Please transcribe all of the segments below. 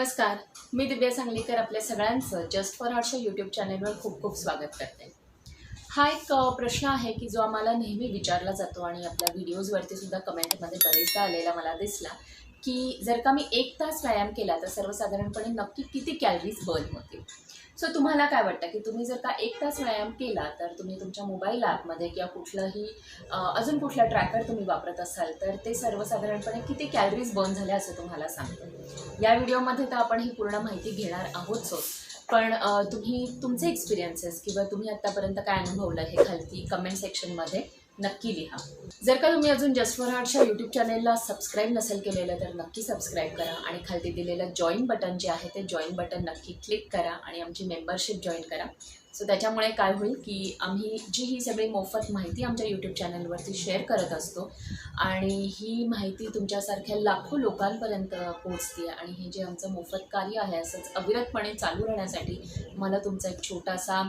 नमस्कार. मी दिव्या सांगलीकर आपल्या सगळ्यांचं जस्ट फॉर हार्टच्या यूट्यूब चॅनलवर खूप खूप स्वागत करते. हा एक प्रश्न आहे की जो आम्हाला नेहमी विचारला जातो आणि आपल्या व्हिडिओजवरती सुद्धा कमेंटमध्ये बरेचदा आलेला मला दिसला की जर का मी एक तास व्यायाम केला तर सर्वसाधारणपणे नक्की किती कॅलरीज बर्न होतील? सो तुम्हाला काय वाटतं की तुम्ही जर का एक तास व्यायाम केला तर तुम्ही तुमच्या मोबाईल ॲपमध्ये किंवा कुठलंही अजून कुठला ट्रॅकर तुम्ही वापरत असाल तर ते सर्वसाधारणपणे किती कॅलरीज बर्न झाल्या असं तुम्हाला सांगतो. या व्हिडिओमध्ये तर आपण ही पूर्ण माहिती घेणार आहोतच पण तुम्ही तुमचे एक्सपिरियन्सेस किंवा तुम्ही आत्तापर्यंत काय अनुभवलं हे खालती कमेंट सेक्शनमध्ये नक्की लिहा. जर का तुम्ही अजून जस्ट फॉर हार्टच्या यूट्यूब चॅनेलला सबस्क्राईब नसेल केलेलं तर नक्की सबस्क्राईब करा आणि खालती दिलेलं जॉईन बटन जे आहे ते जॉईन बटन नक्की क्लिक करा आणि आमची मेंबरशिप जॉईन करा. सो त्याच्यामुळे काय होईल की आम्ही जी ही सगळी मोफत माहिती आमच्या यूट्यूब चॅनलवरती शेअर करत असतो आणि ही माहिती तुमच्यासारख्या लाखो लोकांपर्यंत पोहोचते आणि हे जे आमचं मोफत कार्य आहे असंच अविरतपणे चालू राहण्यासाठी मला तुमचा एक छोटासा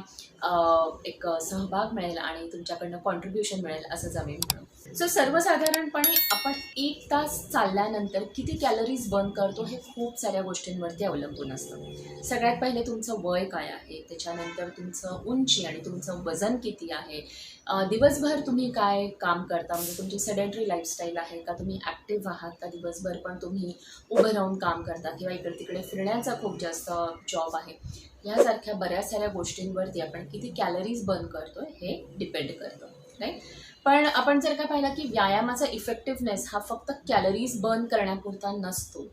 एक सहभाग मिळेल आणि तुमच्याकडनं कॉन्ट्रीब्युशन मिळेल असंच आम्ही म्हणू सो सर्वसाधारणपणे आपण एक तास चालल्यानंतर किती कॅलरीज बर्न करतो हे खूप साऱ्या गोष्टींवरती अवलंबून असतं. सगळ्यात पहिले तुमचं वय काय आहे? त्याच्यानंतर तुमचं उंची आणि तुमचं वजन किती आहे? दिवसभर तुम्ही काय काम करता? म्हणजे तुमची सेडेंटरी लाईफस्टाईल आहे का? तुम्ही ॲक्टिव्ह आहात का? दिवसभर पण तुम्ही उभं राहून काम करता किंवा इकडे तिकडे फिरण्याचा खूप जास्त जॉब आहे? ह्यासारख्या बऱ्याच साऱ्या गोष्टींवरती आपण किती कॅलरीज बर्न करतो हे डिपेंड करतो राईट पण आपण जर का पाहिलं की व्यायामाचा इफेक्टिव्हनेस हा फक्त कॅलरीज बर्न करण्यापुरता नसतो.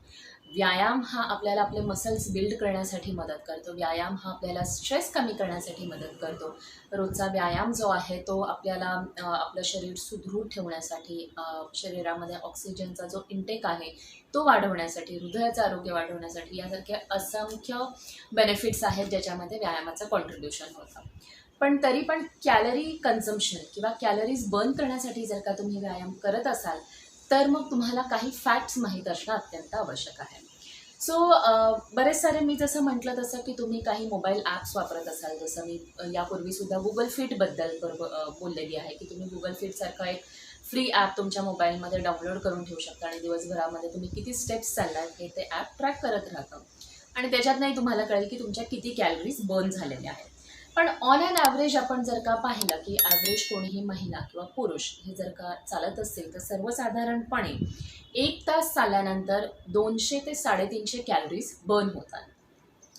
व्यायाम हा आपल्याला आपले मसल्स बिल्ड करण्यासाठी मदत करतो. व्यायाम हा आपल्याला स्ट्रेस कमी करण्यासाठी मदत करतो. रोजचा व्यायाम जो आहे तो आपल्याला आपलं शरीर सुदृढ ठेवण्यासाठी शरीरामध्ये ऑक्सिजनचा जो इंटेक आहे तो वाढवण्यासाठी हृदयाचं आरोग्य वाढवण्यासाठी यासारखे असंख्य बेनिफिट्स आहेत ज्याच्यामध्ये व्यायामाचं कॉन्ट्रीब्युशन होतं. पण तरी पण कॅलरी कन्झम्पशन किंवा कॅलरीज बर्न करण्यासाठी जर का तुम्ही व्यायाम करत असाल तर मग तुम्हाला काही फॅक्ट्स माहीत असणं अत्यंत आवश्यक आहे. सो बरेच सारे मी जसं म्हटलं तसं की तुम्ही काही मोबाईल ॲप्स वापरत असाल जसं मी यापूर्वीसुद्धा गुगल फिटबद्दल बरोबर बोललेली आहे की तुम्ही गुगल फिटसारखा एक फ्री ॲप तुमच्या मोबाईलमध्ये डाउनलोड करून ठेवू शकता आणि दिवसभरामध्ये तुम्ही किती स्टेप्स चाललात हे ते ॲप ट्रॅक करत राहतं. आणि त्याच्यात नाही तुम्हाला कळेल की तुमच्या किती कॅलरीज बर्न झालेल्या आहेत. पण ऑन अँड ॲव्हरेज आपण जर का पाहिलं की ॲव्हरेज कोणीही महिला किंवा पुरुष हे जर का चालत असेल तर सर्वसाधारणपणे एक तास चालल्यानंतर दोनशे ते साडेतीनशे कॅलरीज बर्न होतात.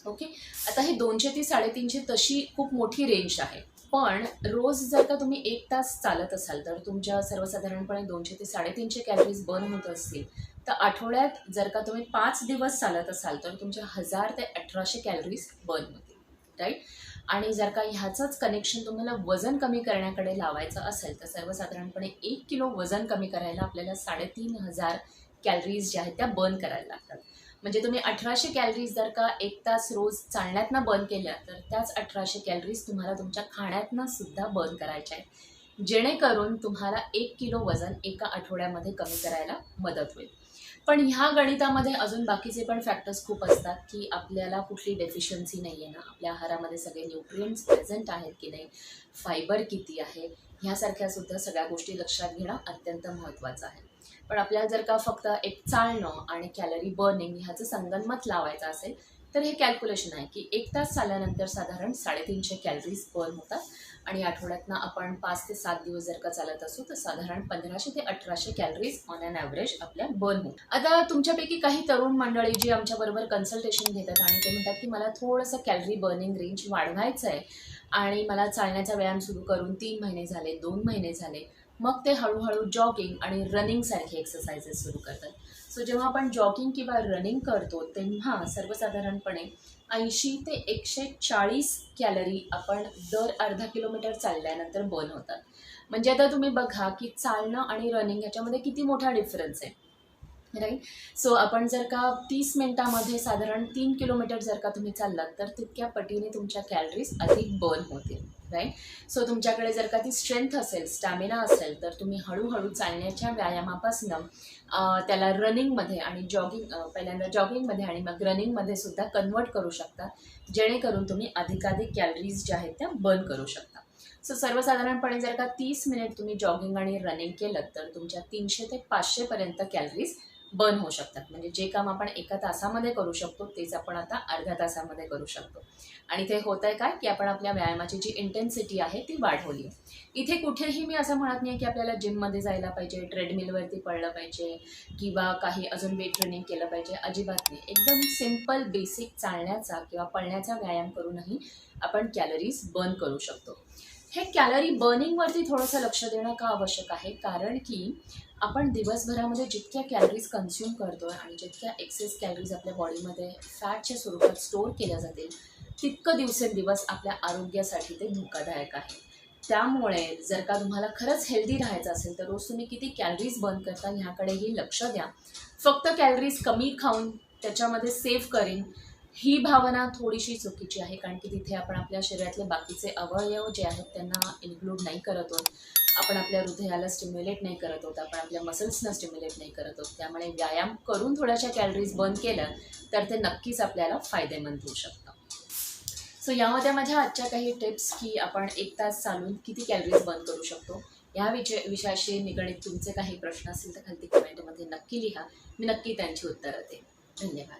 ओके आता हे दोनशे ते साडेतीनशे तशी खूप मोठी रेंज आहे. पण रोज जर का तुम्ही एक तास चालत असाल तर तुमच्या सर्वसाधारणपणे दोनशे ते साडेतीनशे कॅलरीज बर्न होत असतील. तर आठवड्यात जर का तुम्ही पाच दिवस चालत असाल तर तुमच्या हजार ते अठराशे कॅलरीज बर्न होतील. राईट आणि जर का ह्याचंच कनेक्शन तुम्हाला वजन कमी करण्याकडे लावायचं असेल तर सर्वसाधारणपणे एक किलो वजन कमी करायला आपल्याला साडेतीन हजार कॅलरीज ज्या आहेत त्या बर्न करायला लागतात. म्हणजे तुम्ही अठराशे कॅलरीज जर का एक तास रोज चालण्यातनं बर्न केल्या तर त्याच अठराशे कॅलरीज तुम्हाला तुमच्या खाण्यातनं सुद्धा बर्न करायच्या आहेत. जेणेकरून तुम्हाला एक किलो वजन एका आठवड्यामध्ये कमी करायला मदत होईल. पण ह्या गणितामध्ये अजून बाकीचे पण फॅक्टर्स खूप असतात की आपल्याला कुठली डेफिशियन्सी नाही आहे ना. आपल्या आहारामध्ये सगळे न्यूट्रियंट्स प्रेझेंट आहेत की नाही? फायबर किती आहे? ह्यासारख्या सुद्धा सगळ्या गोष्टी लक्षात घेणं अत्यंत महत्त्वाचं आहे. पण आपल्याला जर का फक्त एक चालणं आणि कॅलरी बर्निंग ह्याचं संगनमत लावायचं असेल तर हे कॅल्क्युलेशन आहे की एक तास चालल्यानंतर साधारण साडेतीनशे कॅलरीज बर्न होतात. आणि आठवड्यातनं आपण पाच ते सात दिवस जर का चालत असू तर साधारण पंधराशे ते अठराशे कॅलरीज ऑन अन ॲव्हरेज आपल्या बर्न होतात. आता तुमच्यापैकी काही तरुण मंडळी जी आमच्याबरोबर कन्सल्टेशन घेतात आणि ते म्हणतात की मला थोडंसं कॅलरी बर्निंग रेंज वाढवायचं आहे आणि मला चालण्याचा व्यायाम सुरू करून तीन महिने झाले दोन महिने झाले मग ते हळूहळू जॉगिंग आणि रनिंगसारखे एक्सरसाइजेस सुरू करतात. सो जेव्हा आपण जॉगिंग किंवा रनिंग करतो तेव्हा सर्वसाधारणपणे ऐंशी ते एकशे चाळीस कॅलरी आपण दर अर्धा किलोमीटर चालल्यानंतर बर्न होतात. म्हणजे आता तुम्ही बघा की चालणं आणि रनिंग ह्याच्यामध्ये किती मोठा डिफरन्स आहे. राईट सो आपण जर का तीस मिनटामध्ये साधारण तीन किलोमीटर जर का तुम्ही चाललात तर तितक्या पटीने तुमच्या कॅलरीज अधिक बर्न होतील. राईट सो तुमच्याकडे जर का ती स्ट्रेंथ असेल स्टॅमिना असेल तर तुम्ही हळूहळू चालण्याच्या व्यायामापासून त्याला रनिंगमध्ये आणि जॉगिंग पहिल्यांदा जॉगिंगमध्ये आणि मग रनिंगमध्ये सुद्धा कन्वर्ट करू शकता. जेणेकरून तुम्ही अधिकाधिक कॅलरीज ज्या आहेत त्या बर्न करू शकता. सो सर्वसाधारणपणे जर का तीस मिनिट तुम्ही जॉगिंग आणि रनिंग केलं तर तुमच्या तीनशे ते पाचशेपर्यंत कॅलरीज बर्न होऊ शकतात. म्हणजे जे काम आपण एका तासामध्ये करू शकतो तेच आपण आता अर्ध्या तासामध्ये करू शकतो. आणि ते होत आहे काय की आपण आपल्या व्यायामाची जी इंटेन्सिटी आहे ती वाढवली इथे कुठेही मी असं म्हणत नाही की आपल्याला जिममध्ये जायला पाहिजे ट्रेडमिलवरती पडलं पाहिजे किंवा काही अजून वेट ट्रेनिंग केलं पाहिजे अजिबात नाही. एकदम सिंपल बेसिक चालण्याचा किंवा पळण्याचा व्यायाम करूनही आपण कॅलरीज बर्न करू शकतो. हे कॅलरी बर्निंगवरती थोडंसं लक्ष देणं का आवश्यक आहे? कारण की आपण दिवसभरामध्ये जितक्या कॅलरीज कन्झ्युम करतो आणि जितक्या एक्सेस कॅलरीज आपल्या बॉडीमध्ये फॅटच्या स्वरूपात स्टोअर केल्या जातील तितकं दिवसेंदिवस आपल्या आरोग्यासाठी ते धोकादायक आहे. त्यामुळे जर का तुम्हाला खरंच हेल्दी राहायचं असेल तर रोज तुम्ही किती कॅलरीज बर्न करता ह्याकडेही लक्ष द्या. फक्त कॅलरीज कमी खाऊन त्याच्यामध्ये सेव्ह करीन ही भावना थोडीशी चुकीची आहे कारण की तिथे आपण आपल्या शरीरातले बाकीचे अवयव जे आहेत त्यांना इन्क्लूड नाही करत आहोत आपण आपल्या हृदयाला स्टिम्युलेट नाही करत आहोत आपण आपल्या मसल्सना स्टिम्युलेट नाही करत आहोत त्यामुळे व्यायाम करून थोड्याशा कॅलरीज बर्न केलं तर ते नक्कीच आपल्याला फायदेमंद होऊ शकतं. सो यामध्ये माझ्या आजच्या काही टिप्स की आपण एक तास चालून किती कॅलरीज बर्न करू शकतो या विषय विषयाशी निगडीत तुमचे काही प्रश्न असतील तर खालती कमेंटमध्ये नक्की लिहा. मी नक्की त्यांची उत्तरं देईन. धन्यवाद.